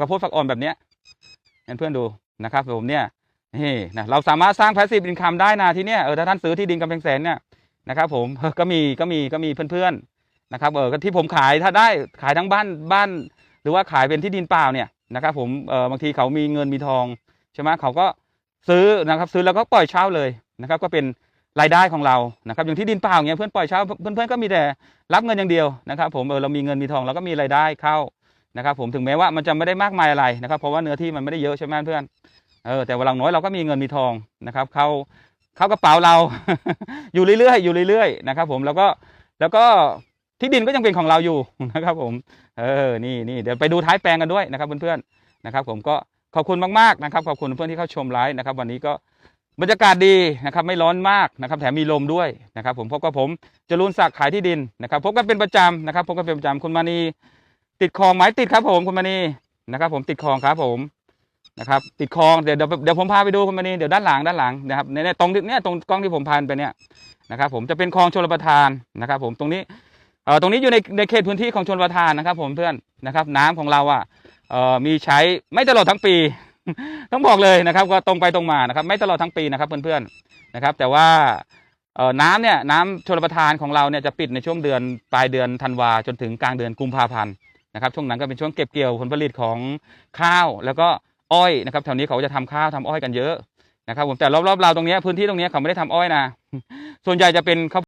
ข้าวโพดฝักอ่อนแบบเนี้ยเพื่อนดูนะครับผมเนี่ยนี่นะเราสามารถสร้าง passive income ได้นะที่เนี้ยเออถ้าท่านซื้อที่ดินกำแพงแสนเนี่ยนะครับผมก็มีก็มีก็มีเพื่อนๆนะครับเออที่ผมขายถ้าได้ขายทั้งบ้านบ้าน หรือว่าขายเป็นที่ดินเปล่าเนี่ยนะครับผมเออบางทีเขามีเงินมีทองใช่ไหมเขาก็ซื้อนะครับซื้อแล้วก็ปล่อยเช่าเลยนะครับก็เป็นรายได้ของเรานะครับอย่างที่ดินเปล่าเงี้ยเพื่อนปล่อยเช่าเพื่อนๆก็มีแต่รับเงินอย่างเดียวนะครับผมเออเรามีเงินมีทองเราก็มีรายได้เข้า นะครับผมถึงแม้ว่ามันจะไม่ได้มากมายอะไรนะครับ เพราะว่าเนื้อที่มันไม่ได้เยอะใช่ไหมเพื่อนเออแต่วันหลังน้อยเราก็มีเงินมีทองนะครับเข้าเข้ากระเป๋าเรา อยู่เรื่อยๆอยู่เรื่อยๆนะครับ ผมแล้วก็แล้วก็ที่ดินก็ยังเป็นของเราอยู่นะครับ ผม เออนี่นี่เดี๋ยวไปดูท้ายแปลงกันด้วยนะครับเพื่อนๆนะครับ ผมก็ขอบคุณมากๆนะครับขอบคุณเพื่อนที่เข้าชมไลฟ์นะครับ วันนี้ก็บรรยากาศดีนะครับไม่ร้อนมากนะครับ แถมมีลมด้วยนะครับ ผมพบกับผมจรูนศักดิ์ขายที่ดินนะครับ พบกันเป็นประจำนะครับพบกันเป็นประจำคุณมานี ติดคลองไหมติดครับ ผมคุณมานีนะครับ ผมติดคลองครับผมนะครับ ติดคลองเดี๋ยวเดี๋ยวผมพาไปดูคุณมานีเดี๋ยวด้านหลังด้านหลังนะครับในในตรงนี้เนี่ยตรงกล้องที่ผมพานไปเนี่ยนะครับ ผมจะเป็นคลองชลประทานนะครับ ผมตรงนี้เอ่อตรงนี้อยู่ในในเขตพื้นที่ของชนประทานนะครับ ผมเพื่อนนะครับ น้ำของเราอะเอ่อมีใช้ไม่ตลอดทั้งปี ต้องบอกเลยนะครับก็ตรงไปตรงมานะครับ ไม่ตลอดทั้งปีนะครับ เพื่อนๆนะครับ แต่ว่าเอ่อน้ำเนี่ยน้ำชนประทานของเราเนี่ยจะปิดในช่วงเดือนปลายเดือนธันวาจนถึงกลางเดือนกุมภาพันธ์ นะครับช่วงนั้นก็เป็นช่วงเก็บเกี่ยวผลผลิตของข้าว แล้วก็อ้อยนะครับแถวนี้เขาจะทำข้าวทำอ้อยกันเยอะนะครับผมแต่รอบๆเราตรงนี้พื้นที่ตรงนี้เขาไม่ได้ทำอ้อยนะส่วนใหญ่จะเป็นข้าว